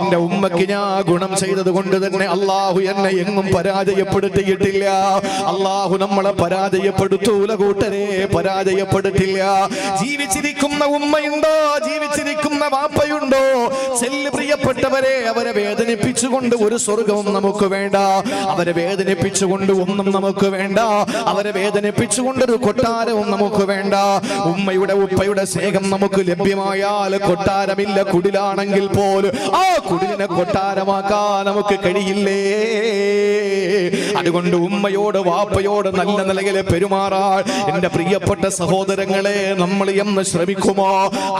എന്റെ ഉമ്മക്ക് ഞാൻ ഗുണം ചെയ്തത് കൊണ്ട് തന്നെ അള്ളാഹു എന്നെ എങ്ങും പരാജയപ്പെടുത്തിയിട്ടില്ല. അള്ളാഹു നമ്മളെ പരാജയപ്പെടുത്തൂല കൂട്ടരെ പരാജയപ്പെടുത്തില്ല. ജീവിച്ചിരിക്കുന്ന ഉമ്മയുണ്ടോ? ജീവിച്ചിരിക്കുന്ന വാപ്പയുണ്ടോ? ചെല്ല് പ്രിയപ്പെട്ടവരെ അവരെ വേദനിപ്പിച്ചുകൊണ്ട് ഒരു സ്വർഗവും നമുക്ക് വേണ്ട. അവരെ വേദനിപ്പിച്ചുകൊണ്ട് ഒന്നും നമുക്ക് വേണ്ട. അവരെ വേദനിപ്പിച്ചുകൊണ്ട് ഒരു കൊട്ടാരവും നമുക്ക് വേണ്ട. ഉമ്മയുടെ ഉപ്പയുടെ സ്നേഹം നമുക്ക് ലഭ്യമായാൽ കൊട്ടാരമില്ല കുടിലാണെങ്കിൽ പോലും. ആ കുടിലിനെ കൊട്ടാരമാക്കാൻ നമുക്ക് കഴിയില്ലേ? അതുകൊണ്ട് ഉമ്മയോട് വാപ്പയോട് നല്ല നിലയിൽ പെരുമാറാൻ എന്റെ പ്രിയപ്പെട്ട സഹോദരങ്ങളെ നമ്മൾ എന്ന് ശ്രമിക്കുമോ?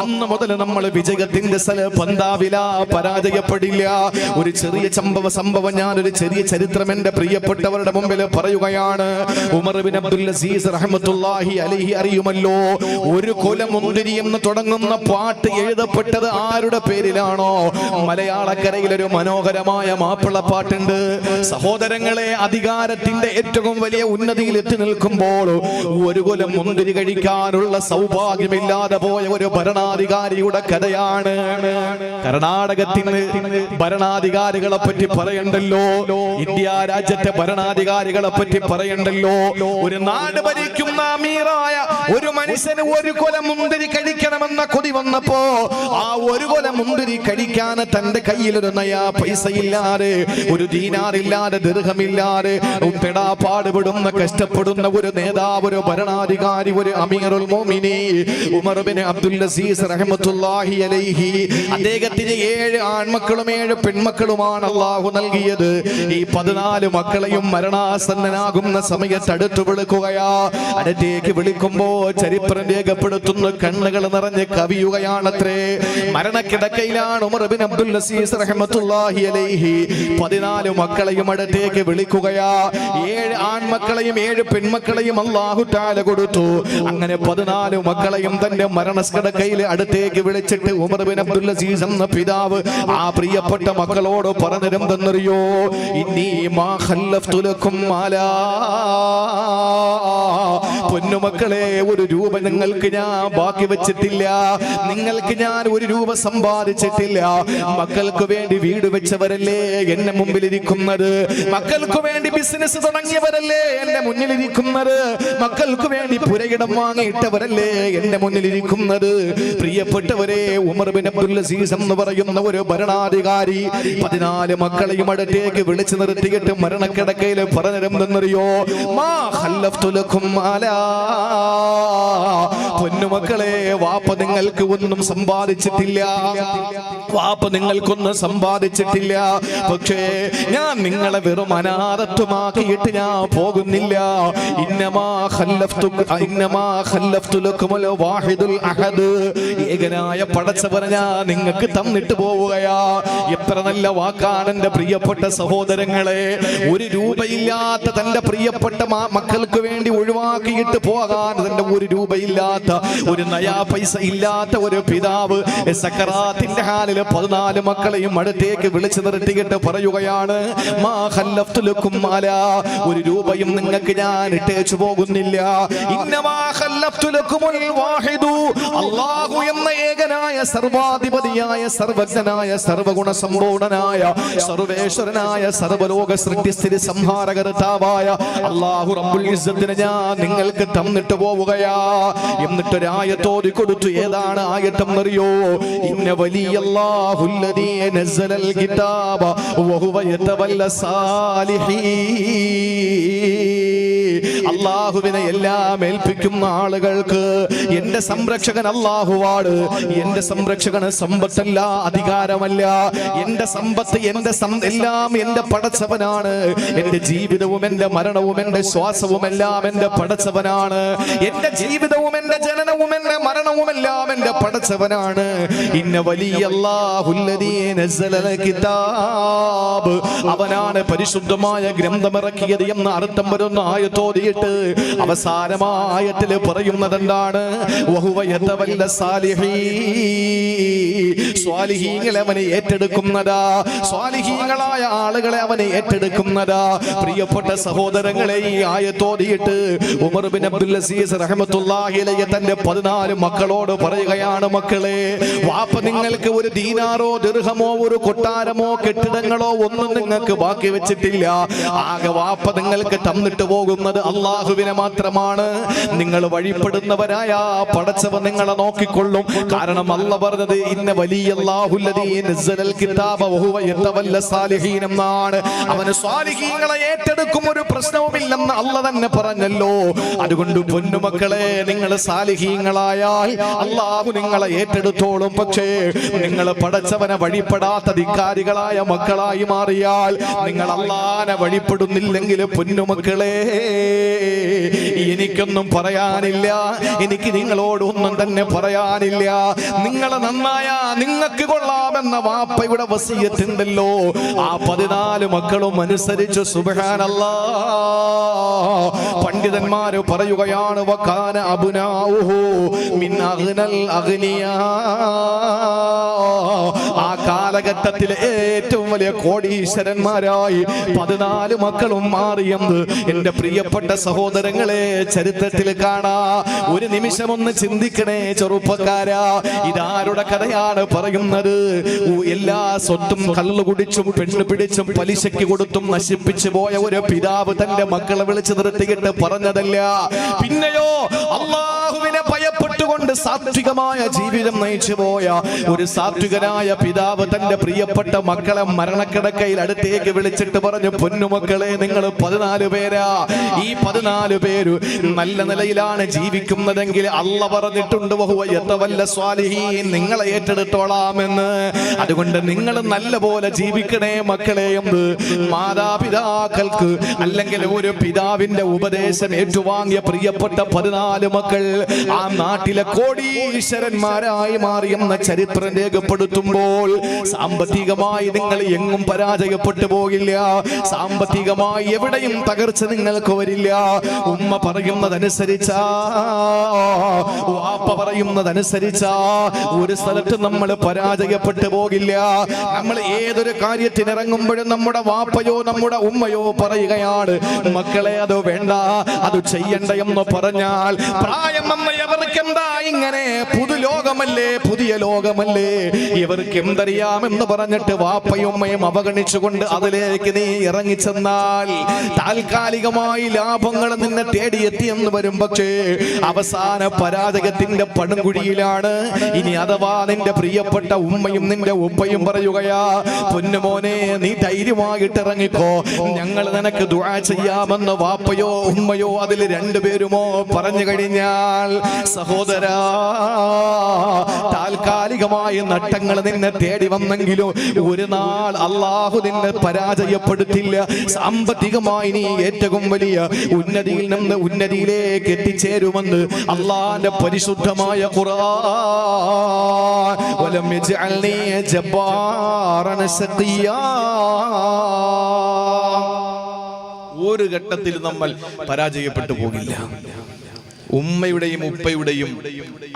അന്ന് മുതൽ നമ്മൾ വിജയത്തിന്റെ സ്ഥല പന്താവില പരാജയപ്പെടില്ല. ഒരു ചെറിയ സംഭവ സംഭവം ഞാൻ ഒരു ചെറിയ ചരിത്രം എന്റെ പ്രിയപ്പെട്ടവരുടെ മുമ്പിൽ പറയുകയാണ്. ഉമർ ബിൻ അബ്ദുൽ അസീസ് റഹ്മത്തുള്ളാഹി അലൈഹി അറിയുമല്ലോ ഒരു കൊല മുന്തിരി എന്ന് തുടങ്ങുന്ന പാട്ട് എഴുതപ്പെട്ടത് ആരുടെ പേരിലാണോ? മലയാളക്കരയിൽ ഒരു മനോഹരമായ മാപ്പിള പാട്ടുണ്ട്. സഹോദരങ്ങളെ അധികാരത്തിന്റെ ഏറ്റവും വലിയ ഉന്നതിയിൽ എത്തി നിൽക്കുമ്പോൾ ഒരു കൊലം മുന്തിരി കഴിക്കാനുള്ള സൗഭാഗ്യമില്ലാതെ പോയ ഒരു ഭരണാധികാരിയുടെ കഥയാണ്. കർണാടകത്തിന് ഭരണാധികാരികളെ പറ്റി പറയണ്ടല്ലോ. ഇന്ത്യ രാജ്യത്തെ ഭരണാധികാരികളെ പറ്റി പറയണ്ടല്ലോ. ഒരു നാട് ഭരിക്കുന്ന അമീറായ ഒരു മനുഷ്യന് ഒരു കൊല മുന്തിരി കഴിക്കണമെന്ന കൊതി വന്നപ്പോ ആ ഒരു കൊല മുന്തിരി കഴിക്കാൻ തന്റെ കയ്യിൽ ഒരു നയാ പൈസ ഇല്ലാതെ ഒരു ദീനാറില്ലാതെ ദീർഘമില്ലാതെ പെടാ പാടുപെടുന്ന കഷ്ടപ്പെടുന്ന ഒരു നേതാവ് ഒരു ഭരണാധികാരി ഒരു അമീറുൽ മോമിനി ഉമർ ബിൻ അബ്ദുൽ അസീസ് റഹ്മത്തുല്ലാഹി അലൈഹി. അദ്ദേഹത്തിന് ഏഴ് ആൺമക്കളും ഏഴ് പെൺമക്കളുമാണ് അള്ളാഹു നൽകിയത്. ഈ പതിനാല് മക്കളെയും മരണാസന്നനാകുന്ന സമയത്ത് അടുത്തു വിളിക്കുകയാ. അടുത്തേക്ക് വിളിക്കുമ്പോ ചരിത്രം രേഖപ്പെടുത്തുന്ന കണ്ണുകൾ നിറഞ്ഞ് കവിയുകയാണത്രേ. മരണക്കിടക്കയിലാണ് ഉമർ ബിൻ അബ്ദുൽ അസീസ് അലൈഹി. പതിനാല് മക്കളെയും അടുത്തേക്ക് വിളിക്കുകയാ. ഏഴ് ആൺമക്കളെയും ഏഴ് പെൺമക്കളെയും അള്ളാഹു താല കൊടുത്തു. അങ്ങനെ പതിനാല് മക്കളെയും തന്റെ മരണസ്കടക്കയിൽ അടുത്തേക്ക് വിളിച്ചിട്ട് ഉമർ ബിൻ അബ്ദുൽ അസീസ് എന്ന പിതാവ് ആ പ്രിയപ്പെട്ട മക്കളോട് പറഞ്ഞിരുന്നെന്നറിയോ ഇന്നീ മാ ഖല്ലഫ്തു ലക്കും മാലാ. പൊന്നുമക്കളെ ഒരു രൂപ നിങ്ങൾക്ക് ഞാൻ ബാക്കി വെച്ചിട്ടില്ല. നിങ്ങൾക്ക് ഞാൻ ഒരു രൂപ സമ്പാദിച്ചിട്ടില്ല. മക്കൾക്ക് വേണ്ടി വീട് വെച്ചവരല്ലേ എന്നെ മുമ്പിൽ ഇരിക്കുന്നത് മക്കൾക്ക് വേണ്ടി ബിസിനസ് തുടങ്ങിയവരല്ലേ എന്റെ മുന്നിൽ ഇരിക്കുന്നത് മക്കൾക്ക് വേണ്ടി പുരയിടം വാങ്ങിയിട്ടവരല്ലേ എന്റെ മുന്നിൽ ഇരിക്കുന്നത് പ്രിയപ്പെട്ടവരെ ഉമർ ബിൻ അബ്ദുൽ അസീസ് എന്ന് പറയുന്ന ഒരു ഭരണാധികാരി പതിനാല് മക്കളെയും അടുത്തേക്ക് വിളിച്ചു നിർത്തിയിട്ട് മരണക്കിടക്കയിൽ പറഞ്ഞിരുന്നെന്നറിയോ മാ അലാ. പൊന്നുമക്കളെ വാപ്പ നിങ്ങൾക്ക് ഒന്നും സമ്പാദിച്ചിട്ടില്ല. വാപ്പ നിങ്ങൾക്കൊന്നും സമ്പാദിച്ചിട്ടില്ല. പക്ഷേ ഞാൻ നിങ്ങളെ വെറും അനാഥത്വമാക്കിയിട്ട് ഞാൻ പോകുന്നില്ല. ഏകനായ പടച്ചവനെ നിങ്ങൾക്ക് തന്നിട്ട് പോവുകയാ. എത്ര നല്ല വാക്കാണ് എന്റെ പ്രിയപ്പെട്ട സഹോദരങ്ങളെ. ഒരു രൂപയില്ലാത്ത തന്റെ പ്രിയപ്പെട്ട മക്കൾക്ക് വേണ്ടി ഒഴിവാക്കിയിട്ട് പോകാൻ തന്റെ ഒരു രൂപയില്ലാത്ത ഒരു നയാ പൈസ ഇല്ലാത്ത ഒരു പിതാവ് സക്കറാത്തിന്റെ ഹാലിൽ പതിനാല് മക്കളെയും അടുത്തേക്ക് വിളിച്ചു നിർത്തിയിട്ട് പറയുകയാണ് ഒരു രൂപയും നിങ്ങൾക്ക് ഞാൻ ഇട്ടേച്ചു പോകുന്നില്ല. അല്ലാഹു എന്ന ഏകനായ സർവാധിപതിയായ സർവജ്ഞനായ സർവഗുണ സമ്പൂർണനായ സർവേശ്വരനായ സർവലോക സൃഷ്ടിസ്ഥിതി സംഹാരകർത്താവായ അള്ളാഹു റബ്ബുൽ ഇസ്സത്തിനെ ഞാൻ നിങ്ങൾക്ക് തന്നിട്ട് പോവുകയാ. എന്നിട്ടൊരായത്തോടി കൊടുത്തു ഏതാണ് ആയത്തം എന്നറിയോ? ഇന്ന വലിയല്ലാഹുല്ലദീ നസ്സലൽ الكتاب വഹുവ യതവല്ല സാലിഹീൻ. അള്ളാഹുവിനെ എല്ലാം ഏൽപ്പിക്കുന്ന ആളുകൾക്ക് എന്റെ സംരക്ഷകൻ അള്ളാഹുവാണ്. എന്റെ സംരക്ഷകന് സമ്പത്തല്ല അധികാരമല്ല. എന്റെ സമ്പത്ത് എന്റെ എല്ലാം എന്റെ പടച്ചവനാണ്. എന്റെ ജീവിതവും എന്റെ മരണവും എന്റെ ശ്വാസവും എല്ലാം എന്റെ പടച്ചവനാണ്. എന്റെ ജീവിതവും എന്റെ ജനനവും എന്റെ മരണവും എല്ലാം എന്റെ പടച്ചവനാണ്. ഇന്ന വലിയ കിതാബ്. അവനാണ് പരിശുദ്ധമായ ഗ്രന്ഥമിറക്കിയത് എന്ന അർത്ഥം വരുന്ന ആയത്തോതിയിട്ട് ഓതിയിട്ട് അവസാനമായിട്ട് പറയുന്നത് എന്താണ് സ്വാലിഹീങ്ങളെ അവനെ ഏറ്റെടുക്കുന്നതാ. സ്വാലിഹീങ്ങളായ ആളുകളെ അവനെ ഏറ്റെടുക്കുന്നതാ. പ്രിയപ്പെട്ട സഹോദരങ്ങളെ ഈ ആയത്തോതിയിട്ട് ഉമർ ബിൻ അബ്ദുൽ അസീസ് റഹമത്തുല്ലാഹിലയെ തന്റെ പതിനാല് മക്കളോട് പറയുകയാണ് മക്കളെ വാപ്പ നിങ്ങൾക്ക് ഒരു ദീനാറോ ദീർഘമോ ഒരു കൊട്ടാരമോ കെട്ടിടങ്ങളോ ഒന്നും നിങ്ങൾക്ക് ബാക്കി വെച്ചിട്ടില്ല. ആകെ വാപ്പ നിങ്ങൾക്ക് തന്നിട്ട് പോകുന്നത് അള്ളാഹുവിനെ മാത്രമാണ്. നിങ്ങൾ വഴിപ്പെടുന്നവരായ പടച്ചവ നിങ്ങളെ നോക്കിക്കൊള്ളും. കാരണം അല്ല പറഞ്ഞത് ഇന്ന വലിയ എന്നാണ്. അവന് സ്വാലിഹീങ്ങളെ ഏറ്റെടുക്കും ഒരു പ്രശ്നവുമില്ലെന്ന് അല്ല തന്നെ പറഞ്ഞല്ലോ. അതുകൊണ്ട് പൊന്നുമക്കളെ നിങ്ങൾ സാലിഹീങ്ങളായാൽ അള്ളാഹു നിങ്ങളെ ഏറ്റെടുത്തോളും. പക്ഷേ നിങ്ങൾ പടച്ചവനെ വഴിപ്പെടാത്ത ധിക്കാരികളായ മക്കളായി മാറിയാൽ നിങ്ങൾ അള്ളാനെ വഴിപ്പെടുന്നില്ലെങ്കിൽ പൊന്നുമക്കളെ എനിക്കൊന്നും പറയാനില്ല. എനിക്ക് നിങ്ങളോടൊന്നും തന്നെ പറയാനില്ല. നിങ്ങളെ നന്നായ നിങ്ങൾക്ക് കൊള്ളാമെന്ന വാപ്പ ഇവിടെ വസീയത്തുണ്ടല്ലോ. ആ പതിനാല് മക്കളും അനുസരിച്ച് സുബഹാനല്ല. പണ്ഡിതന്മാര് പറയുകയാണ് വക്കാന അബുനാഹു മിൻ അഗ്നൽ ആ കാലഘട്ടത്തിലെ ഏറ്റവും വലിയ കോടീശ്വരന്മാരായി പതിനാല് മക്കളും മാറിയെന്ന് എന്റെ പ്രിയപ്പെട്ട സഹോദരങ്ങളെ ചരിത്രത്തിൽ കാണാ. ഒരു നിമിഷം ഒന്ന് ചിന്തിക്കണേ ചെറുപ്പക്കാരാ. ഇതാരുടെ കഥയാണ് പറയുന്നത്? എല്ലാ സ്വത്തും കള്ളു കുടിച്ചും പെണ്ണ് പിടിച്ചും പലിശയ്ക്ക് കൊടുത്തും നശിപ്പിച്ചു പോയ ഒരു പിതാവ് തന്റെ മക്കളെ വിളിച്ചു നിർത്തിയിട്ട് പറഞ്ഞതല്ല. പിന്നെയോ അള്ളാഹുവിനെ ഭയപ്പെട്ടുകൊണ്ട് സാത്വികമായ ജീവിതം നയിച്ചു പോയ ഒരു സാത്വികനായ പിതാവ് തന്റെ പ്രിയപ്പെട്ട മക്കളെ മരണക്കിടക്കയിൽ അടുത്തേക്ക് വിളിച്ചിട്ട് പറഞ്ഞു പൊന്നുമക്കളെ നിങ്ങൾ പതിനാല് പേരാ. ഈ പതിനാല് പേര് നല്ല നിലയിലാണ് ജീവിക്കുന്നതെങ്കിൽ അല്ല പറഞ്ഞിട്ടുണ്ട് നിങ്ങളെ ഏറ്റെടുത്തോളാമെന്ന്. അതുകൊണ്ട് നിങ്ങൾ നല്ല പോലെ ജീവിക്കണേ മക്കളെ എന്ന് മാതാപിതാക്കൾക്ക് അല്ലെങ്കിൽ ഒരു പിതാവിന്റെ ഉപദേശം ഏറ്റുവാങ്ങിയ പ്രിയപ്പെട്ട പതിനാല് മക്കൾ ആ നാട്ടിലെ കോടീശ്വരന്മാരായി മാറിയെന്ന ചരിത്രം രേഖപ്പെടുത്തുമ്പോൾ സാമ്പത്തികമായി നിങ്ങൾ എങ്ങും പരാജയപ്പെട്ടു പോകില്ല. സാമ്പത്തികമായി എവിടെയും തകർച്ച നിങ്ങൾക്ക് വരില്ല. ഉമ്മ പറയുന്നതനുസരിച്ചാ. വാപ്പ പറയുന്നതനുസരിച്ചാ. ഒരു സ്ഥലത്ത് നമ്മൾ പരാജയപ്പെട്ടു പോകില്ല. നമ്മൾ ഏതൊരു കാര്യത്തിന് ഇറങ്ങുമ്പോഴും നമ്മുടെ വാപ്പയോ നമ്മുടെ ഉമ്മയോ പറയുകയാണ് മക്കളെ അത് വേണ്ട. അത് ചെയ്യണ്ട എന്ന് പറഞ്ഞാൽ പ്രായം അമ്മ ഇങ്ങനെ? പുതുലോകമല്ലേ പുതിയ ലോകമല്ലേ? ഇവർക്ക് എന്തറിയാമെന്ന് പറഞ്ഞിട്ട് വാപ്പയും ഉമ്മയും അവഗണിച്ചുകൊണ്ട് അതിലേക്ക് നീ ഇറങ്ങിച്ചെന്നാൽ താൽക്കാലികമായി ലാഭങ്ങൾ നിന്നെ തേടിയെത്തി എന്ന് വരും പക്ഷേ അവസാന പരാജകത്തിന്റെ പടുംകുഴിയിലാണ് ഇനി അഥവാ നിന്റെ പ്രിയപ്പെട്ട ഉമ്മയും നിന്റെ ഉപ്പയും പറയുകയാ പൊന്നുമോനെ നീ ധൈര്യമായിട്ട് ഇറങ്ങിക്കോ ഞങ്ങൾ നിനക്ക് ദുആ ചെയ്യാമെന്ന് വാപ്പയോ ഉമ്മയോ അതിൽ രണ്ടുപേരുമോ പറഞ്ഞു കഴിഞ്ഞാൽ സഹോദര താൽക്കാലികമായ നട്ടങ്ങൾ നിന്നെ തേടി വന്നെങ്കിലും ഒരു നാൾ അള്ളാഹു നിന്നെ പരാജയപ്പെടുത്തില്ല. സാമ്പത്തികമായി നീ ഏറ്റവും വലിയ ഉന്നതിയിൽ നിന്ന് ഉന്നതിയിലേക്ക് എത്തിച്ചേരുമെന്ന് അള്ളാന്റെ പരിശുദ്ധമായ ഖുർആൻ. സഖിയാ. ഒരു ഘട്ടത്തിൽ നമ്മൾ പരാജയപ്പെട്ടു പോകില്ല. ഉമ്മയുടെയും ഉപ്പയുടെയും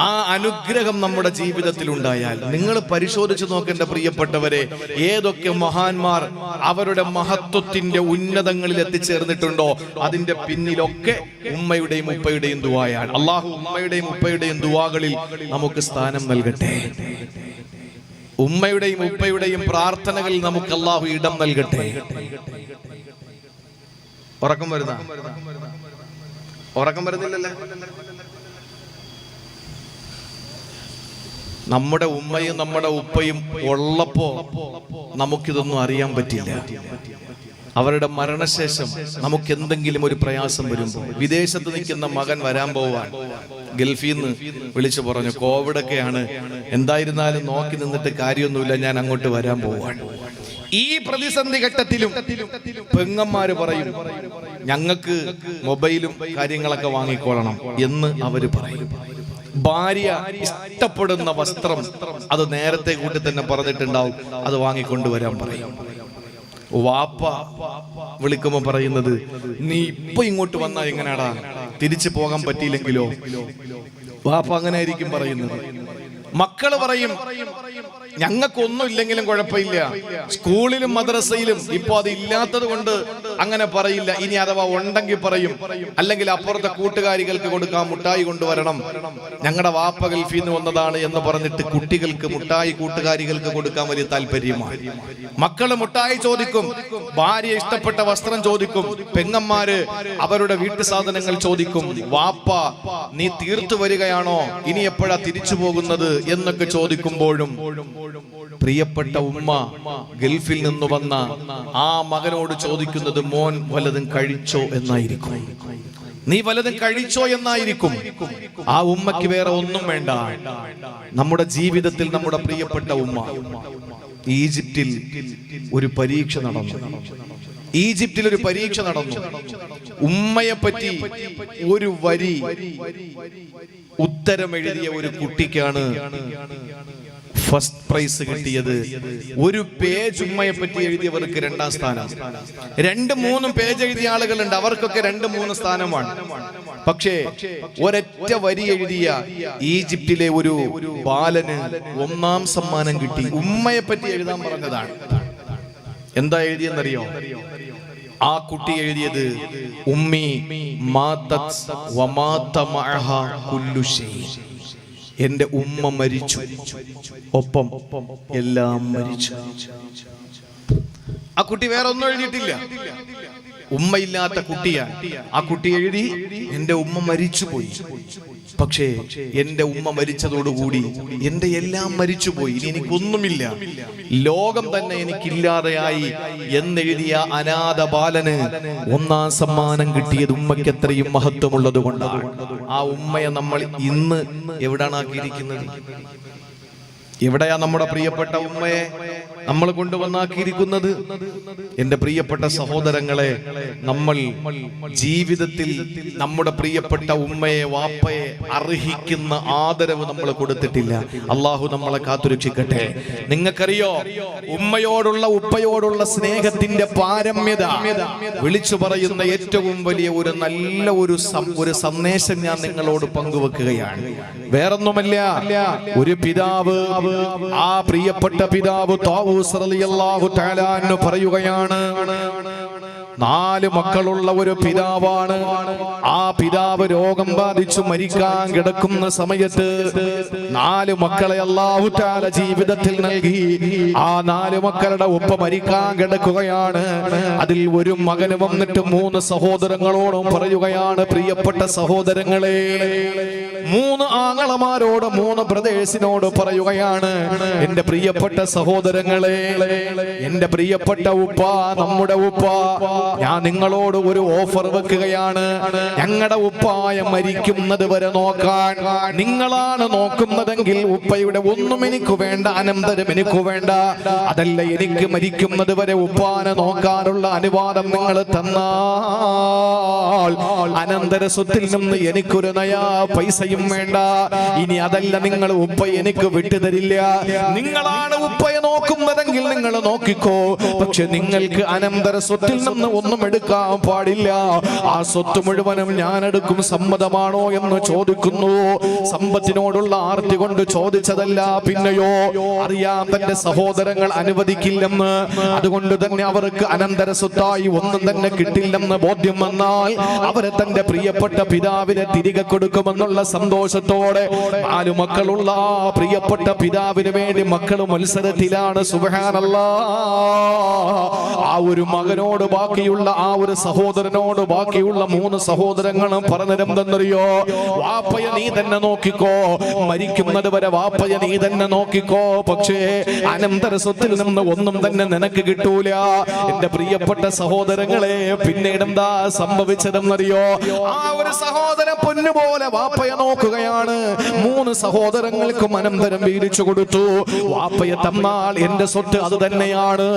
ആ അനുഗ്രഹം നമ്മുടെ ജീവിതത്തിൽ ഉണ്ടായാൽ നിങ്ങൾ പരിശോധിച്ചു നോക്കേണ്ട പ്രിയപ്പെട്ടവരെ ഏതൊക്കെ മഹാന്മാർ അവരുടെ മഹത്വത്തിന്റെ ഉന്നതങ്ങളിൽ എത്തിച്ചേർന്നിട്ടുണ്ടോ അതിന്റെ പിന്നിലൊക്കെ ഉമ്മയുടെയും ഉപ്പയുടെയും ദുവായാണ്. അള്ളാഹു ഉമ്മയുടെയും ഉപ്പയുടെയും ദുവാകളിൽ നമുക്ക് സ്ഥാനം നൽകട്ടെ. ഉമ്മയുടെയും ഉപ്പയുടെയും പ്രാർത്ഥനകളിൽ നമുക്ക് അള്ളാഹു ഇടം നൽകട്ടെ. ഉറക്കം വരുന്ന ഉറക്കം വരുന്നില്ലല്ലേ? നമ്മുടെ ഉമ്മയും നമ്മുടെ ഉപ്പയും ഉള്ളപ്പോ നമുക്കിതൊന്നും അറിയാൻ പറ്റില്ല. അവരുടെ മരണശേഷം നമുക്ക് എന്തെങ്കിലും ഒരു പ്രയാസം വരുമ്പോൾ വിദേശത്ത് നിൽക്കുന്ന മകൻ വരാൻ പോവാൻ ഗൾഫിൽ നിന്ന് വിളിച്ചു പറഞ്ഞു കോവിഡൊക്കെയാണ്. എന്തായിരുന്നാലും നോക്കി നിന്നിട്ട് കാര്യമൊന്നുമില്ല ഞാൻ അങ്ങോട്ട് വരാൻ പോവാൻ ഈ പ്രതിസന്ധി ഘട്ടത്തിലും പെങ്ങന്മാര് പറയും ഞങ്ങൾക്ക് മൊബൈലും കാര്യങ്ങളൊക്കെ വാങ്ങിക്കൊള്ളണം എന്ന് അവർ പറയും. ഭാര്യ ഇഷ്ടപ്പെടുന്ന വസ്ത്രം അത് നേരത്തെ കൂട്ടി തന്നെ പറഞ്ഞിട്ടുണ്ടാവും അത് വാങ്ങിക്കൊണ്ടുവരാൻ പറയും. വാപ്പ വിളിക്കുമ്പോ പറയുന്നത് നീ ഇപ്പൊ ഇങ്ങോട്ട് വന്നാ എങ്ങനെയാടാ? തിരിച്ചു പോകാൻ പറ്റിയില്ലെങ്കിലോ? വാപ്പ അങ്ങനെ ആയിരിക്കും പറയുന്നത്. മക്കൾ പറയും ഞങ്ങൾക്കൊന്നും ഇല്ലെങ്കിലും കുഴപ്പമില്ല. സ്കൂളിലും മദ്രസയിലും ഇപ്പൊ അത് ഇല്ലാത്തത് കൊണ്ട് അങ്ങനെ പറയില്ല. ഇനി അഥവാ ഉണ്ടെങ്കിൽ പറയും. അല്ലെങ്കിൽ അപ്പുറത്തെ കൂട്ടുകാരികൾക്ക് കൊടുക്കാൻ മുട്ടായി കൊണ്ടുവരണം. ഞങ്ങളുടെ വാപ്പ ഗൾഫിൽ നിന്ന് വന്നതാണ് എന്ന് പറഞ്ഞിട്ട് കുട്ടികൾക്ക് മുട്ടായി കൂട്ടുകാരികൾക്ക് കൊടുക്കാൻ വലിയ താല്പര്യമാണ്. മക്കൾ മുട്ടായി ചോദിക്കും ഭാര്യ ഇഷ്ടപ്പെട്ട വസ്ത്രം ചോദിക്കും പെങ്ങന്മാര് അവരുടെ വീട്ടു സാധനങ്ങൾ ചോദിക്കും വാപ്പ നീ തീർത്തു വരികയാണോ? ഇനി എപ്പോഴാ തിരിച്ചു പോകുന്നത്? എന്നൊക്കെ ചോദിക്കുമ്പോഴും പ്രിയപ്പെട്ട ഉമ്മ ഗൾഫിൽ നിന്ന് വന്ന ആ മകനോട് ചോദിക്കുന്നത് മോൻ വലതും കഴിച്ചോ എന്നായിരിക്കും. നീ വലതും കഴിച്ചോ എന്നായിരിക്കും. ആ ഉമ്മയ്ക്ക് വേറെ ഒന്നും വേണ്ട. നമ്മുടെ ജീവിതത്തിൽ നമ്മുടെ പ്രിയപ്പെട്ട ഉമ്മ ഈജിപ്തിൽ ഒരു പരീക്ഷ നടന്നു. ഈജിപ്തിൽ ഒരു പരീക്ഷ നടന്നു. ഉമ്മയെ പറ്റി ഒരു വരി ഉത്തരം എഴുതിയ ഒരു കുട്ടിക്കാണ് ഫസ്റ്റ് പ്രൈസ് കിട്ടിയത് ഒരു പേജ് ഉമ്മയെ പറ്റി എഴുതിയവർക്ക് രണ്ടാം സ്ഥാനം. രണ്ട് മൂന്ന് പേജ് എഴുതിയ ആളുകളുണ്ട്. അവർക്കൊക്കെ രണ്ട് മൂന്ന് സ്ഥാനമാണ്. പക്ഷേ ഒരൊറ്റ വരി എഴുതിയ ഈജിപ്തിലെ ഒരു ബാലന് ഒന്നാം സമ്മാനം കിട്ടി. ഉമ്മയെ പറ്റി എഴുതാൻ പറഞ്ഞതാണ്. എന്താ എഴുതിയെന്നറിയോ? ആ കുട്ടി എഴുതിയത് ഉമ്മി മാതത് വമാത മഅഹ. എന്റെ ഉമ്മ മരിച്ചു. ഒപ്പം എല്ലാം മരിച്ചു. ആ കുട്ടി വേറെ ഒന്നും എഴുതിയിട്ടില്ല. ഉമ്മയില്ലാത്ത കുട്ടിയാണ് ആ കുട്ടി എഴുതി എന്റെ ഉമ്മ മരിച്ചു പോയി പക്ഷേ എന്റെ ഉമ്മ മരിച്ചതോടുകൂടി എന്റെ എല്ലാം മരിച്ചുപോയി. ഇനി എനിക്കൊന്നുമില്ല. ലോകം തന്നെ എനിക്കില്ലാതെയായി എന്നെഴുതിയ അനാഥ ബാലന് ഒന്നാം സമ്മാനം കിട്ടിയത് ഉമ്മയ്ക്ക് എത്രയും മഹത്വമുള്ളത് കൊണ്ടാണ്. ആ ഉമ്മയെ നമ്മൾ ഇന്ന് എവിടാണ് ആക്കിയിരിക്കുന്നത്? എവിടെയാ നമ്മുടെ പ്രിയപ്പെട്ട ഉമ്മയെ? നമ്മൾ കൊണ്ടുവന്നാക്കിയിരിക്കുന്നത് എന്റെ പ്രിയപ്പെട്ട സഹോദരങ്ങളെ നമ്മൾ ജീവിതത്തിൽ നമ്മുടെ പ്രിയപ്പെട്ട ഉമ്മയെ വാപ്പയെ അർഹിക്കുന്ന ആദരവ് നമ്മൾ കൊടുത്തിട്ടില്ല. അള്ളാഹു നമ്മളെ കാത്തുരക്ഷിക്കട്ടെ. നിങ്ങൾക്കറിയോ? ഉമ്മയോടുള്ള ഉപ്പയോടുള്ള സ്നേഹത്തിന്റെ പാരമ്യത. വിളിച്ചു പറയുന്ന ഏറ്റവും വലിയ ഒരു നല്ല ഒരു ഒരു സന്ദേശം ഞാൻ നിങ്ങളോട് പങ്കുവെക്കുകയാണ്. വേറൊന്നുമല്ല ഒരു പിതാവ് ആ പ്രിയപ്പെട്ട പിതാവ് പറയുകയാണ്. നാല് മക്കളുള്ള ഒരു പിതാവാണ്. ആ പിതാവ് രോഗം ബാധിച്ചു മരിക്കാൻ കിടക്കുന്ന സമയത്ത് നാല് മക്കളെ അള്ളാഹുറ്റാല ജീവിതത്തിൽ നൽകി. ആ നാല് മക്കളുടെ ഒപ്പം മരിക്കാൻ കിടക്കുകയാണ്. അതിൽ ഒരു മകന് വന്നിട്ട് മൂന്ന് സഹോദരങ്ങളോടും പറയുകയാണ് പ്രിയപ്പെട്ട സഹോദരങ്ങളെ. മൂന്ന് ആങ്ങളമാരോട് മൂന്ന് ബ്രദേഴ്സിനോട് പറയുകയാണ് എന്റെ പ്രിയപ്പെട്ട സഹോദരങ്ങളെ എന്റെ പ്രിയപ്പെട്ട ഉപ്പ നമ്മുടെ ഉപ്പ ഞാൻ നിങ്ങളോട് ഒരു ഓഫർ വെക്കുകയാണ്. ഞങ്ങളുടെ ഉപ്പായ മരിക്കുന്നത് വരെ നോക്കാൻ. നിങ്ങളാണ് നോക്കുന്നതെങ്കിൽ ഉപ്പയുടെ ഒന്നും എനിക്ക് വേണ്ട അനന്തരം എനിക്ക് വേണ്ട. അതല്ല എനിക്ക് മരിക്കുന്നത് വരെ ഉപ്പാനെ നോക്കാനുള്ള അനുവാദം നിങ്ങൾ തന്നാൽ അനന്തര സ്വത്തിൽ നിന്ന് എനിക്കൊരു നയാ പൈസയും വേണ്ട. ഇനി അതല്ല നിങ്ങൾ ഉപ്പ എനിക്ക് വിട്ടുതരില്ല നിങ്ങളാണ് ഉപ്പയെ നോക്കുന്നതെങ്കിൽ നിങ്ങൾ നോക്കിക്കോ. പക്ഷെ നിങ്ങൾക്ക് അനന്തര സ്വത്തിൽ നിന്ന് ഒന്നും എടുക്കാൻ പാടില്ല. ആ സ്വത്ത് മുഴുവനും ഞാൻ എടുക്കും സമ്മതമാണോ എന്ന് ചോദിക്കുന്നു. സമ്പത്തിനോടുള്ള ആർത്തി കൊണ്ട് ചോദിച്ചതല്ല പിന്നെയോ അറിയാം തന്റെ സഹോദരങ്ങൾ അനുവദിക്കില്ലെന്ന്. അതുകൊണ്ട് തന്നെ അവർക്ക് അനന്തര സ്വത്തായി ഒന്നും തന്നെ കിട്ടില്ലെന്ന് ബോധ്യം വന്നാൽ അവരെ തന്റെ പ്രിയപ്പെട്ട പിതാവിനെ തിരികെ കൊടുക്കുമെന്നുള്ള സന്തോഷത്തോടെ നാലു മക്കളുള്ള പ്രിയപ്പെട്ട പിതാവിന് വേണ്ടി മക്കൾ മത്സരത്തിലാണ്. സുബഹാനല്ലാ ആ ഒരു മകനോട് ബാക്കിയുള്ള ആ ഒരു സഹോദരനോട് ബാക്കിയുള്ള മൂന്ന് സഹോദരങ്ങളും പറഞ്ഞിരുന്നെന്നറിയോ വാപ്പയ നീ തന്നെ നോക്കിക്കോ. മരിക്കുന്നത് വരെ വാപ്പയ നീ തന്നെ നോക്കിക്കോ. പക്ഷേ അനന്തര സ്വത്തിൽ നിന്ന് ഒന്നും തന്നെ നിനക്ക് കിട്ടൂല. എന്റെ പ്രിയപ്പെട്ട സഹോദരങ്ങളെ പിന്നീട് എന്താ സംഭവിച്ചതെന്നറിയോ? ആ ഒരു സഹോദരൻ പൊന്നുപോലെ വാപ്പയെ നോക്കുകയാണ്. മൂന്ന് സഹോദരങ്ങൾക്കും അനന്തരം വീതിച്ചു കൊടുത്തു. വാപ്പയെ തന്നാൽ എന്റെ സ്വത്ത് അത് തന്നെയാണ്.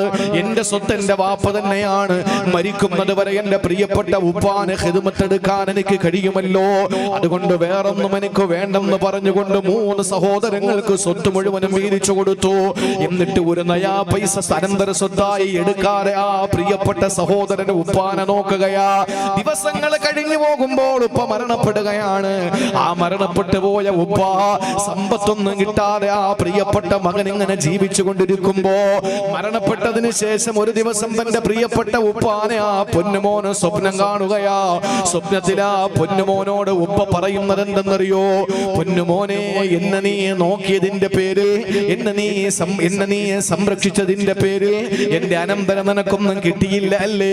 എന്റെ സ്വത്ത് എന്റെ വാപ്പ തന്നെയാണ്. മരിക്കുന്നത് വരെ എന്റെ പ്രിയപ്പെട്ട ഉപ്പാന് ഹെതുമത്തെടുക്കാൻ എനിക്ക് കഴിയുമല്ലോ. അതുകൊണ്ട് വേറൊന്നും എനിക്ക് വേണ്ടെന്ന് പറഞ്ഞുകൊണ്ട് മൂന്ന് സഹോദരങ്ങൾക്ക് സ്വത്ത് മുഴുവനും വീതിച്ചു കൊടുത്തു. എന്നിട്ട് ഒരു നയാ പൈസ സ്ഥലന്തര സ്വത്തായി എടുക്കാതെ ആ പ്രിയപ്പെട്ട സഹോദരൻ ഉപ്പാനെ നോക്കുകയാ. ദിവസങ്ങൾ കഴിഞ്ഞു പോകുമ്പോൾ ഉപ്പ മരണപ്പെടുകയാണ്. ആ മരണപ്പെട്ടു പോയ ഉപ്പ സമ്പത്തൊന്നും കിട്ടാതെ ആ പ്രിയപ്പെട്ട മകൻ ഇങ്ങനെ ജീവിച്ചു കൊണ്ടിരിക്കുമ്പോ മരണപ്പെട്ടതിന് ശേഷം ഒരു ദിവസം തന്റെ പ്രിയപ്പെട്ട ഉപ്പാനെ പൊന്നുമോന് സ്വപ്നം കാണുകയാ. സ്വപ്നത്തിൽ ആ പൊന്നുമോനോട് ഉപ്പ പറയുന്നത് എന്തെന്നറിയോ പൊന്നുമോനെ എന്ന നീ നോക്കിയതിന്റെ പേരിൽ എന്ന നീ എന്നെ നീ സംരക്ഷിച്ചതിന്റെ പേരിൽ എന്റെ അനന്തരം നിനക്കൊന്നും കിട്ടിയില്ല അല്ലേ?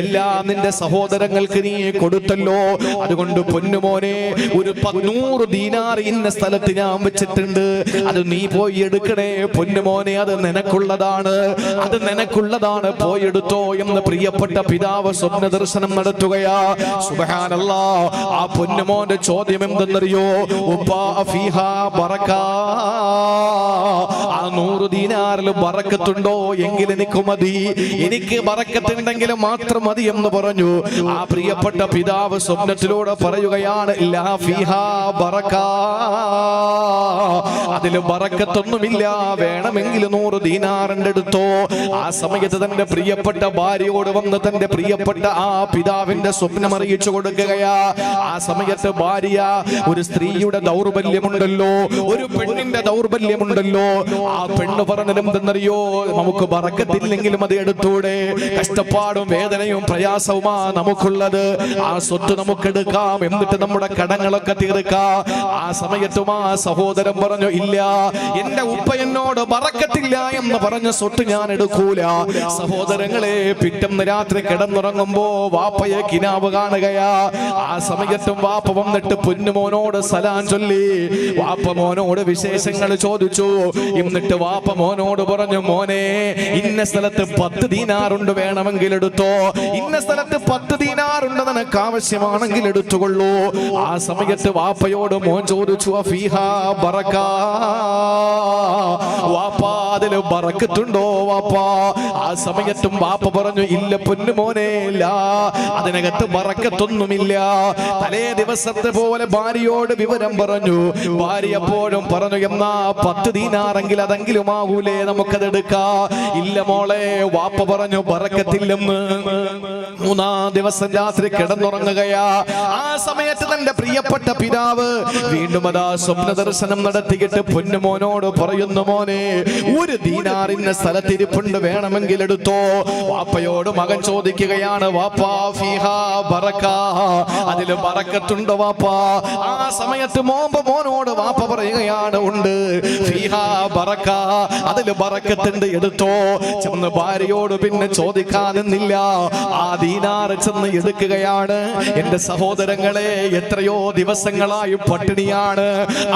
എല്ലാ നിന്റെ സഹോദരങ്ങൾക്ക് നീ കൊടുത്തല്ലോ. അതുകൊണ്ട് പൊന്നുമോനെ ഒരു പതിനൂറ് ദീനാർ ഇന്ന സ്ഥലത്ത് ഞാൻ വെച്ചിട്ടുണ്ട്. അത് നീ പോയി എടുക്കണേ. പൊന്നുമോനെ അത് നിനക്കുള്ളതാണ്. അത് നിനക്കുള്ളതാണ്. പോയെടുത്തോ എന്ന് പ്രിയപ്പെട്ട പിതാവ് സ്വപ്ന ദർശനം നടത്തുകയാ. സുബഹാനല്ലാ ആ പൊന്നുമോന്റെ ചോദ്യം എന്തെന്നറിയോ? ആ നൂറ് ദീനാറിൽ ബറക്കത്തുണ്ടോ? എങ്കിൽ എനിക്ക് മതി. എനിക്ക് ബറക്കത്തുണ്ടെങ്കിൽ മാത്രം മതി എന്ന് പറഞ്ഞു. ആ പ്രിയപ്പെട്ട പിതാവ് സ്വപ്നത്തിലൂടെ പറയുകയാണ് ലാ ഫീഹാ ബറക്കാ. അതിൽ ബറക്കത്തൊന്നുമില്ല. വേണമെങ്കിൽ നൂറ് ദീനാറിന്റെ അടുത്തോ. ആ സമയത്ത് തന്റെ പ്രിയപ്പെട്ട ഭാര്യയോട് വന്ന് തന്റെ പ്രിയപ്പെട്ട ആ പിതാവിന്റെ സ്വപ്നം അറിയിച്ചു കൊടുക്കുകയാ. ആ സമയത്ത് ഭാര്യ ഒരു സ്ത്രീയുടെ ദൗർബല്യമുണ്ടല്ലോ. ഒരു പെണ്ണിന്റെ ദൗർബല്യമുണ്ടല്ലോ. ആ പെണ്ണ് പറഞ്ഞത് എന്തെന്നറിയോ നമുക്ക് പറക്കത്തില്ലെങ്കിലും അത് എടുത്തൂടെ. കഷ്ടപ്പാടും വേദനയും പ്രയാസവുമാ നമുക്കുള്ളത്. ആ സ്വത്ത് നമുക്ക് എടുക്കാം എന്നിട്ട് നമ്മുടെ കടങ്ങളൊക്കെ തീർക്കാം. ആ സമയത്തും ആ സഹോദരൻ പറഞ്ഞു ഇല്ല എന്റെ ഉപ്പ എന്നോട് പറക്കത്തില്ല എന്ന് പറഞ്ഞ സ്വത്ത് ഞാൻ എടുക്കൂല. സഹോദരങ്ങളെ പിറ്റന്ന് രാത്രി കിടന്നുറങ്ങുമ്പോ വാപ്പയെ കിനാവ് കാണുകയാ. ആ സമയത്തും വാപ്പ വന്നിട്ട് പൊന്നുമോനോട് സലാം ചൊല്ലി. വാപ്പ മോനോട് വിശേഷങ്ങൾ ചോദിച്ചു. എന്നിട്ട് വാപ്പ മോനോട് പറഞ്ഞു മോനെ ഇന്ന സ്ഥലത്ത് പത്ത് ദീനാറുണ്ട് വേണമെങ്കിൽ എടുത്തോ. ഇന്ന സ്ഥലത്ത് പത്ത് ദീനാറുണ്ട് നിനക്ക് ആവശ്യമാണെങ്കിൽ എടുത്തുകൊള്ളൂ. ആ സമയത്ത് വാപ്പയോട് മോൻ ചോദിച്ചു? വാപ്പ അതിൽ ബറക്കത്തുണ്ടോ വാപ്പ? ആ സമയത്തും വാപ്പ പറഞ്ഞു ഇല്ല പൊന്നു മോനെ ഇല്ല. അതിനകത്ത് മറക്കത്തൊന്നുമില്ല തലേ ദിവസത്തെ പോലെ ഭാര്യയോട് വിവരം പറഞ്ഞു. ഭാര്യ എപ്പോഴും പറഞ്ഞു എന്നാ പത്ത് ദീനാറെങ്കിൽ അതെങ്കിലും ആകൂലേ നമുക്കത് എടുക്കാ. ഇല്ല മോളെ വാപ്പ പറഞ്ഞു പറക്കത്തില്ലെന്ന് മൂന്നാം ദിവസം രാത്രി കിടന്നുറങ്ങുകയാ. ആ സമയത്ത് തന്റെ പ്രിയപ്പെട്ട പിതാവ് വീണ്ടും അതാ സ്വപ്ന ദർശനം നടത്തിയിട്ട് പൊന്നുമോനോട് പറയുന്നു മോനെ ഒരു ദീനാറിന്റെ സ്ഥലത്തിരിപ്പുണ്ട് വേണമെങ്കിൽ എടുത്തോ. വാപ്പയോട് മകൻ ചോദിക്കുകയാണ് അതിൽ ബറക്കത്തുണ്ട് വാപ്പാ. ആ സമയത്ത് മോമ്പ് മോനോട് വാപ്പ പറയുകയാണ് ഉണ്ട്. അതിൽ ബറക്കത്തുണ്ട് എടുത്തോ. ചെന്ന് ഭാര്യയോട് പിന്നെ ചോദിക്കാനെന്നില്ല. ആ ദീനാറ് ചെന്ന് എടുക്കുകയാണ്. എന്റെ സഹോദരങ്ങളെ എത്രയോ ദിവസങ്ങളായി പട്ടിണിയാണ്.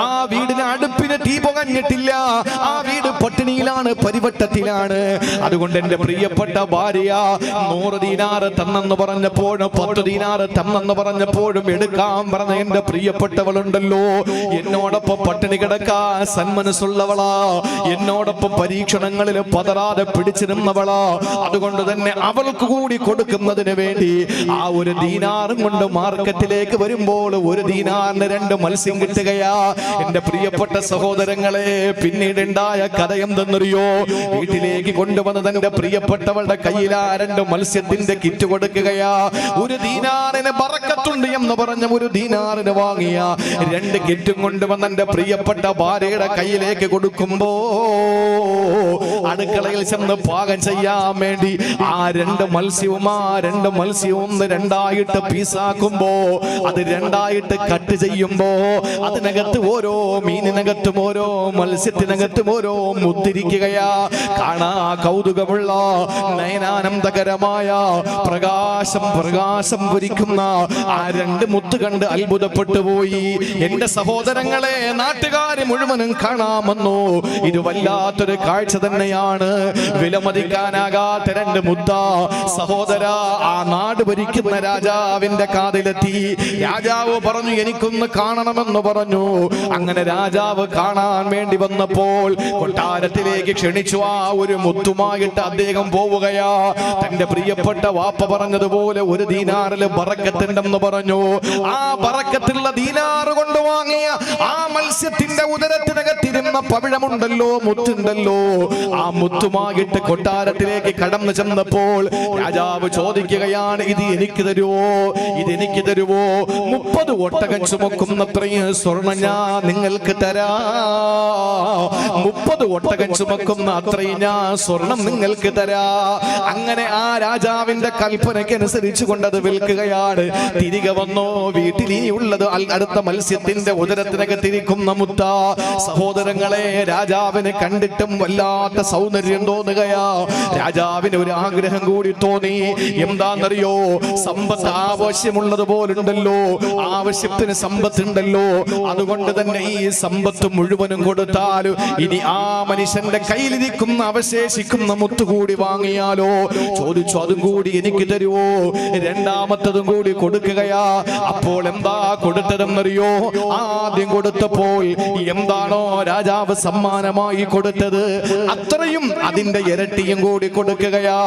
ആ വീടിന് അടുപ്പിന് തീ പുകഞ്ഞിട്ടില്ല. ആ വീട് പട്ടിണിയിലാണ് പരിവട്ടത്തിലാണ്. അതുകൊണ്ട് എന്റെ പ്രിയപ്പെട്ട ഭാര്യ നൂറ് ദീനാറ് തന്നെന്ന് പറഞ്ഞപ്പോഴും പത്ത് ദീനാറ് തന്നെന്ന് പറഞ്ഞപ്പോഴും എടുക്കാൻ പറഞ്ഞ എന്റെ പ്രിയപ്പെട്ടവളുണ്ടല്ലോ. എന്നോടൊപ്പം പട്ടിണി കിടക്കാൻ സന്മനസ്സുള്ളവളാ. എന്നോടൊപ്പം പരീക്ഷണങ്ങളിൽ പതറാതെ പിടിച്ചിരുന്നവളാ. അതുകൊണ്ട് തന്നെ അവൾക്ക് കൂടി കൊടുക്കുന്നതിന് വേണ്ടി ആ ഒരു ദീനാറും കൊണ്ട് മാർക്കറ്റിലേക്ക് വരുമ്പോൾ ഒരു ദീനാറിന് രണ്ട് മത്സ്യം കിട്ടുകയാ. എന്റെ പ്രിയപ്പെട്ട സഹോദരങ്ങളെ പിന്നീട് ഉണ്ടായ കഥ എന്തെന്നറിയോ? വീട്ടിലേക്ക് കൊണ്ടുവന്ന് തന്റെ പ്രിയപ്പെട്ടവളുടെ കയ്യിലാ രണ്ട് മത്സ്യത്തിന്റെ കിറ്റ് കൊടുക്കുകയാ. ഒരു ദീനാറിന് പറക്കത്തുണ്ട് എന്ന് പറഞ്ഞ ഒരു ദീനാറിന് വാങ്ങിയ. രണ്ട് കിറ്റും കൊണ്ടുവന്ന് എന്റെ പ്രിയപ്പെട്ട ഭാര്യയുടെ കയ്യിലേക്ക് കൊടുക്കുമ്പോ അടുക്കളയിൽ ചെന്ന് പാകം ചെയ്യാൻ വേണ്ടി ആ രണ്ട് മത്സ്യവും ആ രണ്ട് മത്സ്യവും രണ്ടായിട്ട് പീസാക്കുമ്പോ അത് രണ്ടായിട്ട് കട്ട് ചെയ്യുമ്പോ അതിനകത്ത് ഓരോ മീനിനകത്തും ഓരോ മത്സ്യത്തിനകത്തും ഓരോ മുത്തിരിക്കുകയാ കാണാ കൗതുകമുള്ള നയനാനന്ദകരമായ പ്രകാശം പ്രകാശം പൊരിക്കുന്ന ആ രണ്ട് മുത്ത് കണ്ട് അത്ഭുതപ്പെട്ടു പോയി. എന്റെ സഹോദരങ്ങളെ നാട്ടുകാരെ മുഴുവനും കാണാമെന്നു ഇത് വല്ലാത്തൊരു കാഴ്ച തന്നെയാണ്. വിലമതിക്കാനാകാത്ത രണ്ട് മുത്ത സഹോദര ആ നാട് ഭരിക്കുന്ന രാജാവിന്റെ കാതിലെത്തി. രാജാവ് പറഞ്ഞു എനിക്കൊന്ന് കാണണമെന്ന് പറഞ്ഞു. അങ്ങനെ രാജാവ് കാണാൻ വേണ്ടി വന്നപ്പോൾ കൊട്ടാരത്തിലേക്ക് ക്ഷണിച്ചു. ആ ഒരു മുത്തുമായിട്ട് അദ്ദേഹം പോവുകയാ. തന്റെ പ്രിയപ്പെട്ട വാപ്പ പറഞ്ഞതുപോലെ ഒരു ദീനാറിൽ ബറക്കത്തുണ്ടെന്ന് പറഞ്ഞു. ആ ബറക്കത്തുള്ള ദീനാറ് കൊണ്ട് വാങ്ങിയ ആ മത്സ്യത്തിന്റെ ഉദരത്തിനകത്തിരുന്ന പവിഴമുണ്ടല്ലോ മുത്തുണ്ടല്ലോ. ആ മുത്തുമായിട്ട് കൊട്ടാരത്തിലേക്ക് കടന്നു ചെന്നപ്പോൾ രാജാവ് ചോദിക്കുകയാണ് ഇത് എനിക്ക് തരുവോ? ഇത് എനിക്ക് തരുവോ? മുപ്പത് ഒട്ടകം ചുമക്കുന്നത്രയും സ്വർണ ഞാൻ നിങ്ങൾക്ക് തരാ. മുപ്പത് ഒട്ടകം ചുമക്കുന്ന അത്രയും ഞാൻ സ്വർണം നിങ്ങൾക്ക് തരാ. അങ്ങനെ ആ രാജാവിന്റെ കൽപ്പനയ്ക്കനുസരിച്ച് കൊണ്ടത് വിൽക്കുകയാണ്. തിരികെ വന്നോ വീട്ടിൽ അൽ- അടുത്ത മത്സ്യത്തിന്റെ ഉദരത്തിനകത്തിരിക്കുന്ന മുത്ത. സഹോദരങ്ങളെ രാജാവിനെ കണ്ടിട്ടും വല്ലാത്ത സൗന്ദര്യം തോന്നുകയാ. രാജാവിന് ഒരു ആഗ്രഹം കൂടി തോന്നി. എന്താണെന്നറിയോ? സമ്പത്ത് ആവശ്യമുള്ളത് പോലുണ്ടല്ലോ ആവശ്യത്തിന് സമ്പത്തുണ്ടല്ലോ. അതുകൊണ്ട് തന്നെ ഈ സമ്പത്ത് മുഴുവനും കൊടുത്താൽ ഇനി ആ മനുഷ്യന്റെ കയ്യിലിരിക്കുന്ന അവശേഷിക്കുന്ന മുത്തുകൂടി വാങ്ങിയാലോ? ചോദിച്ചു അതും കൂടി എനിക്ക് തരുവോ? രണ്ടാമത്തതും കൂടി കൊടുക്കുകയാ. അപ്പോൾ എന്താ കൊടുത്തതെന്നറിയോ? ആദ്യം കൊടുത്തപ്പോൾ എന്താണോ രാജാവ് സമ്മാനമായി കൊടുത്തത് അത്രയും അതിന്റെ ഇരട്ടിയും കൂടി കൊടുക്കുകയാ.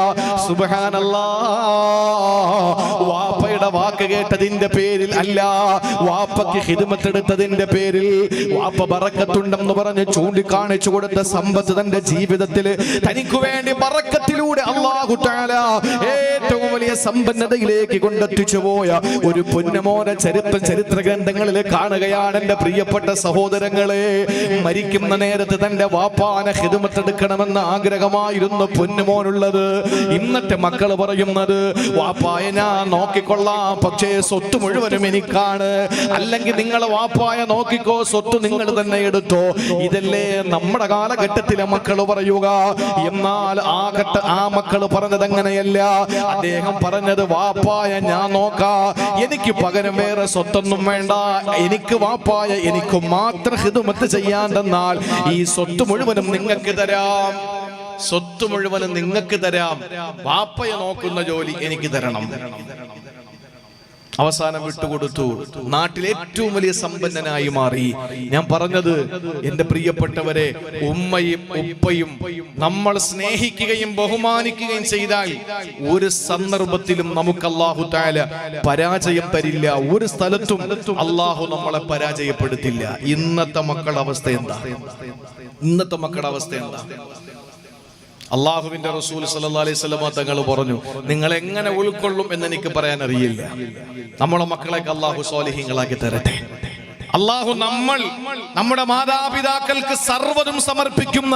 സുബഹാനല്ല. വാപ്പയുടെ വാക്ക് കേട്ടതിന്റെ പേരിൽ അല്ല വാപ്പയ്ക്ക് ഹിതുമത്തെടുത്തതിന്റെ പേരിൽ വാപ്പ ബറക്കത്തുണ്ടെന്ന് പറഞ്ഞ് ചൂണ്ടിക്കാണിച്ചു കൊടുത്ത സമ്പത്ത് തന്റെ ജീവിതത്തിൽ തനിക്ക് വേണ്ടി ബറക്കത്തിലൂടെ അള്ളാഹുട്ടാല ഏറ്റവും വലിയ സമ്പന്നതയിലേക്ക് കൊണ്ടെത്തിച്ചു പോയ ഒരു പൊന്നമോന ചരിത്ര ചരിത്ര ഗ്രന്ഥങ്ങളിൽ കാണുകയാണ് എന്റെ പ്രിയപ്പെട്ട സഹോദരങ്ങളെ. മരിക്കുന്ന നേരത്ത് തന്റെ വാപ്പാനെ ഹിതുമത്തെടുക്കണമെന്ന് ആഗ്രഹമായിരുന്നു പൊന്നുമോനുള്ളത്. ഇന്നത്തെ മക്കൾ പറയുന്നത് വാപ്പായ ഞാൻ നോക്കിക്കൊള്ളാം പക്ഷേ സ്വത്ത് മുഴുവനും എനിക്കാണ്. അല്ലെങ്കിൽ നിങ്ങൾ വാപ്പായ നോക്കിക്കോ സ്വത്ത് നിങ്ങൾ തന്നെ എടുത്തോ. ഇതല്ലേ നമ്മുടെ കാലഘട്ടത്തിലെ മക്കൾ പറയുക. എന്നാൽ ആ ഘട്ട ആ മക്കൾ പറഞ്ഞത് അങ്ങനെയല്ല അദ്ദേഹം പറഞ്ഞത് വാപ്പായ ഞാൻ നോക്കാ. എനിക്ക് പകരം വേറെ സ്വത്തൊന്നും വേണ്ട. എനിക്ക് വാപ്പായ എനിക്ക് മാത്രം ഹിതുമത്ത് ചെയ്യാൻ തന്നാൽ ഈ സ്വത്ത് മുഴുവനും നിങ്ങൾക്ക് തരാം. സ്വത്ത് മുഴുവനും നിങ്ങൾക്ക് തരാം. വാപ്പയെ നോക്കുന്ന ജോലി എനിക്ക് തരണം. അവസാനം വിട്ടുകൊടുത്തു. നാട്ടിൽ ഏറ്റവും വലിയ സമ്പന്നനായി മാറി. ഞാൻ പറഞ്ഞത് എന്റെ പ്രിയപ്പെട്ടവരെ ഉമ്മയും ഉപ്പയും നമ്മൾ സ്നേഹിക്കുകയും ബഹുമാനിക്കുകയും ചെയ്താൽ ഒരു സന്ദർഭത്തിലും നമുക്ക് അള്ളാഹു താല പരാജയം തരില്ല. ഒരു സ്ഥലത്തും അള്ളാഹു നമ്മളെ പരാജയപ്പെടുത്തില്ല. ഇന്നത്തെ മക്കളുടെ അവസ്ഥ എന്താ? ഇന്നത്തെ മക്കളുടെ അവസ്ഥ എന്താ? അള്ളാഹുവിന്റെ റസൂൽ സല്ലല്ലാഹു അലൈഹി തങ്ങൾ പറഞ്ഞു നിങ്ങൾ എങ്ങനെ ഉൾക്കൊള്ളും എന്ന് എനിക്ക് പറയാൻ അറിയില്ല. നമ്മളെ മക്കളെയൊക്കെ അള്ളാഹു സ്വാലിഹീങ്ങളാക്കി തരട്ടെ. അള്ളാഹു നമ്മൾ നമ്മുടെ മാതാപിതാക്കൾക്ക് സർവതും സമർപ്പിക്കുന്ന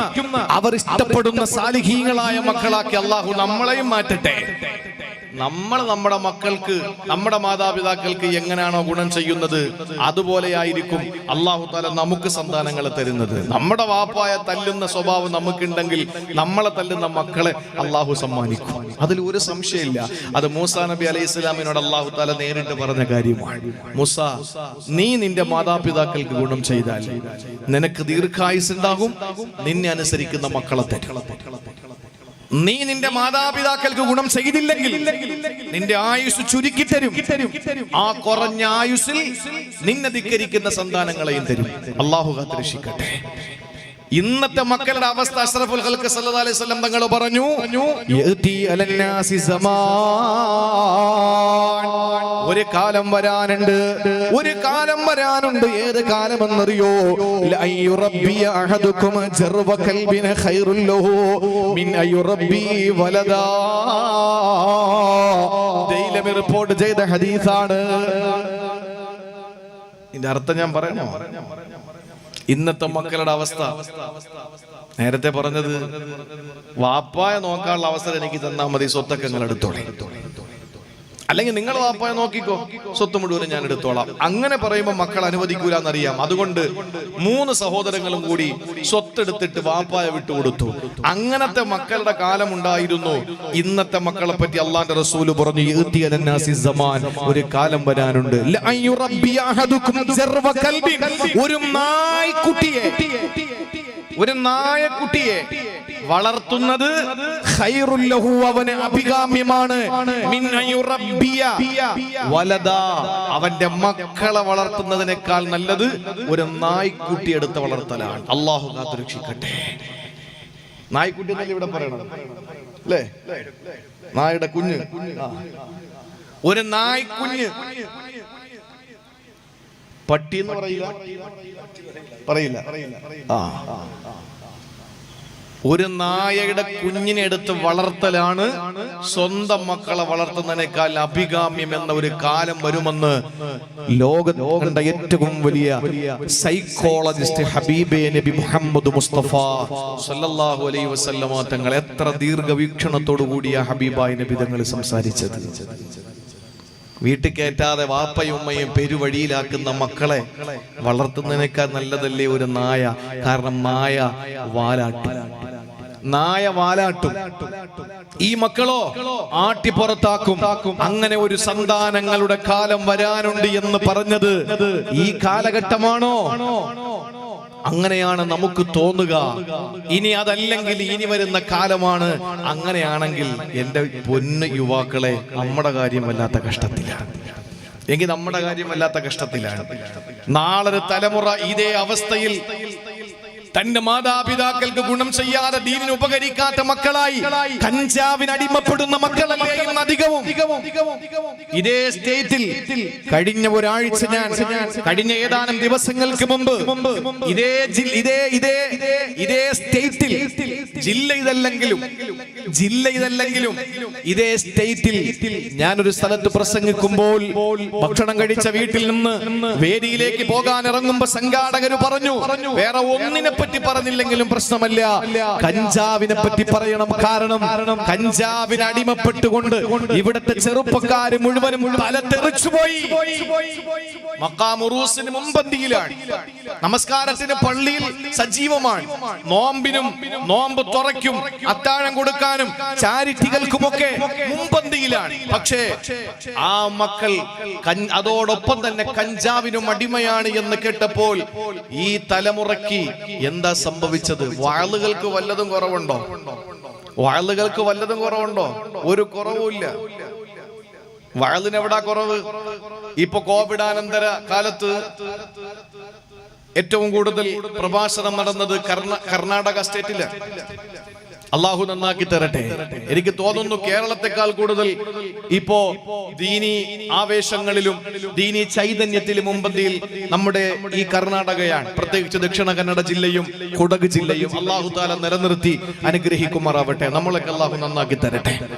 അവർ ഇഷ്ടപ്പെടുന്ന സാലിഹീങ്ങളായ മക്കളാക്കി അള്ളാഹു നമ്മളെയും മാറ്റട്ടെ. നമ്മൾ നമ്മുടെ മക്കൾക്ക് നമ്മുടെ മാതാപിതാക്കൾക്ക് എങ്ങനെയാണോ ഗുണം ചെയ്യുന്നത്? അതുപോലെ ആയിരിക്കും അള്ളാഹു താല നമുക്ക് സന്താനങ്ങളെ തരുന്നത്. നമ്മുടെ വാപ്പായ തല്ലുന്ന സ്വഭാവം നമുക്കുണ്ടെങ്കിൽ നമ്മളെ തല്ലുന്ന മക്കളെ അള്ളാഹു സമ്മാനിക്കും. അതിൽ ഒരു സംശയമില്ല. അത് മൂസാ നബി അലൈഹി ഇസ്ലാമിനോട് അള്ളാഹു താല നേരിട്ട് പറഞ്ഞ കാര്യമാണ്. മൂസ നീ നിന്റെ മാതാപിതാക്കൾക്ക് ഗുണം ചെയ്താൽ നിനക്ക് ദീർഘായുസ് ഉണ്ടാകും നിന്നെ അനുസരിക്കുന്ന മക്കളെ തരും. നീ നിന്റെ മാതാപിതാക്കൾക്ക് ഗുണം ചെയ്തില്ലെങ്കിൽ നിന്റെ ആയുസ് ചുരുക്കി തരും. ആ കുറഞ്ഞ ആയുസിൽ നിന്നെ ധിക്കരിക്കുന്ന സന്താനങ്ങളെയും തരും. അള്ളാഹു കാത്തിരക്ഷിക്കട്ടെ. ഇന്നത്തെ മക്കളുടെ അവസ്ഥ അഷ്റഫുൽ ഖൽക്ക് സല്ലല്ലാഹു അലൈഹി വസല്ലം തങ്ങൾ പറഞ്ഞു യതി അലന്നാസി സമാൻ. ഒരു കാലം വരാനുണ്ട് ഒരു കാലം വരാനുണ്ട് ഏത് കാലമെന്നറിയോ? ലൈയുറബ്ബി അഹദുക്കും ജർവ കൽബിന ഖൈറുൽ ലഹു മിൻ അയുറബ്ബി വലദാ. ദൈലമി റിപ്പോർട്ട് ചെയ്ത ഹദീസാണ്. ഇതിന്റെ അർത്ഥം ഞാൻ പറയണോ? ഇന്നത്തെ മക്കളുടെ അവസ്ഥ. നേരത്തെ പറഞ്ഞത് വാപ്പായ നോക്കാനുള്ള അവസരം എനിക്ക് തന്നാൽ മതി സ്വത്തൊക്കെ നിങ്ങൾ അല്ലെങ്കിൽ നിങ്ങൾ വാപ്പായ നോക്കിക്കോ. സ്വത്ത് മുഴുവനും ഞാൻ എടുത്തോളാം. അങ്ങനെ പറയുമ്പോൾ മക്കൾ അനുവദിക്കൂല എന്നറിയാം അതുകൊണ്ട് മൂന്ന് സഹോദരങ്ങളും കൂടി സ്വത്തെടുത്തിട്ട് വാപ്പായ വിട്ടുകൊടുത്തു. അങ്ങനത്തെ മക്കളുടെ കാലം ഉണ്ടായിരുന്നു ഇന്നത്തെ മക്കളെ പറ്റി അള്ളാന്റെ റസൂൽ പറഞ്ഞു. ഒരു കാലം വരാനുണ്ട്. ഒരു നായ്ക്കുട്ടിയെ ഒരു നായക്കുട്ടിയെ വളർത്തുന്നത് അവന് അഭികാമ്യമാണ്. അവന്റെ മക്കളെ വളർത്തുന്നതിനേക്കാൾ നല്ലത് ഒരു നായ്ക്കുട്ടി എടുത്ത് വളർത്തലാണ്. അള്ളാഹു കാത്തുരക്ഷിക്കട്ടെ. നായ്ക്കുട്ടി എന്നല്ലേ ഇവിടെ പറയണം അല്ലേ? നായുടെ കുഞ്ഞ്. ഒരു നായ്ക്കുഞ്ഞ് പട്ടി എന്ന് പറയില്ല. പറയില്ല. ആ. ഒരു നായയുടെ കുഞ്ഞിനെ എടുത്ത് വളർത്തലാണ് സ്വന്തം മക്കളെ വളർത്തുന്നതിനേക്കാൾ അഭികാമ്യം എന്ന ഒരു കാലം വരുമെന്ന് ലോക കണ്ട ഏറ്റവും വലിയ സൈക്കോളജിസ്റ്റ് ഹബീബെ നബി മുഹമ്മദ് മുസ്തഫ സല്ലല്ലാഹു അലൈഹി വസല്ലമ തങ്ങൾ എത്ര ദീർഘവീക്ഷണത്തോടു കൂടിയ ഹബീബായി നബി തങ്ങൾ സംസാരിച്ചത്. വീട്ടിൽ കയറ്റാതെ വാപ്പയും ഉമ്മയും പെരുവഴിയിലാക്കുന്ന മക്കളെ വളർത്തുന്നതിനേക്കാൾ നല്ലതല്ലേ ഒരു നായ? കാരണം നായ വാലാട്ടും. നായ വാലാട്ടും. ഈ മക്കളോ ആട്ടിപ്പുറത്താക്കും അങ്ങനെ ഒരു സന്താനങ്ങളുടെ കാലം വരാനുണ്ട് എന്ന് പറഞ്ഞത് ഈ കാലഘട്ടമാണോ? അങ്ങനെയാണ് നമുക്ക് തോന്നുക. ഇനി അതല്ലെങ്കിൽ ഇനി വരുന്ന കാലമാണ്. അങ്ങനെയാണെങ്കിൽ എന്റെ പൊന്ന് യുവാക്കളെ നമ്മുടെ കാര്യം വല്ലാത്ത കഷ്ടത്തിലാണ്. എങ്കിൽ നമ്മുടെ കാര്യം വല്ലാത്ത കഷ്ടത്തിലാണ്. നാളൊരു തലമുറ ഇതേ അവസ്ഥയിൽ തന്റെ മാതാപിതാക്കൾക്ക് ഗുണം ചെയ്യാതെ ദീനിന് ഉപകരിക്കാത്ത മക്കളായി കഞ്ചാവിന് അടിമപ്പെടുന്ന മക്കളെ അധികവും. ഇതേ സ്റ്റേറ്റിൽ കഴിഞ്ഞ ഒരാഴ്ച ഞാൻ കഴിഞ്ഞ ഏതാനും ദിവസങ്ങൾക്ക് മുമ്പ് ഇതേ ഇതേ ഇതേ ഇതേ സ്റ്റേറ്റിൽ ജില്ല ഇതല്ലെങ്കിലും ജില്ല ഇതല്ലെങ്കിലും ഇതേ സ്റ്റേറ്റിൽ ഞാനൊരു സ്ഥലത്ത് പ്രസംഗിക്കുമ്പോൾ ഭക്ഷണം കഴിച്ച വീട്ടിൽ നിന്ന് വേദിയിലേക്ക് പോകാൻ ഇറങ്ങുമ്പോ സംഘാടകര് പറഞ്ഞു വേറെ ഒന്നിനെ പറ്റി പറഞ്ഞില്ലെങ്കിലും പ്രശ്നമല്ല. കഞ്ചാവിനെ പറ്റി പറയണം കാരണം കഞ്ചാവിന് അടിമപ്പെട്ടുകൊണ്ട് ഇവിടുത്തെ ചെറുപ്പക്കാര് മുഴുവനും തല മക്കാമുറൂസിന് മുമ്പന്തിയിലാണ് നമസ്കാരത്തിന് പള്ളിയിൽ സജീവമാണ്. നോമ്പിനും നോമ്പ് തുറയ്ക്കും അത്താഴം കൊടുക്കാനും ചാരിറ്റികൾക്കുമൊക്കെ മുമ്പന്തിയിലാണ് പക്ഷേ ആ മക്കൾ അതോടൊപ്പം തന്നെ കഞ്ചാവിനും അടിമയാണ് എന്ന് കേട്ടപ്പോൾ ഈ തലമുറയ്ക്ക് എന്താ സംഭവിച്ചത്? വാളുകൾക്ക് വല്ലതും കുറവുണ്ടോ? വാളുകൾക്ക് വല്ലതും കുറവുണ്ടോ? ഒരു കുറവുമില്ല. വാളിനെവിടാ എവിടാ കുറവ്? ഇപ്പൊ കോവിഡാനന്തര കാലത്ത് ഏറ്റവും കൂടുതൽ പ്രഭാഷണം നടന്നത് കർണ- കർണാടക സ്റ്റേറ്റിൽ അള്ളാഹു നന്നാക്കി തരട്ടെ. എനിക്ക് തോന്നുന്നു കേരളത്തെക്കാൾ കൂടുതൽ ഇപ്പോ ദീനി ആവേശങ്ങളിലും ദീനി ചൈതന്യത്തിലും മുമ്പന്തിയിൽ നമ്മുടെ ഈ കർണാടകയാണ്. പ്രത്യേകിച്ച് ദക്ഷിണ കന്നഡ ജില്ലയും കുടക് ജില്ലയും അള്ളാഹു താല നിലനിർത്തി അനുഗ്രഹിക്കുമാറാവട്ടെ. നമ്മളൊക്കെ അള്ളാഹു നന്നാക്കി തരട്ടെ.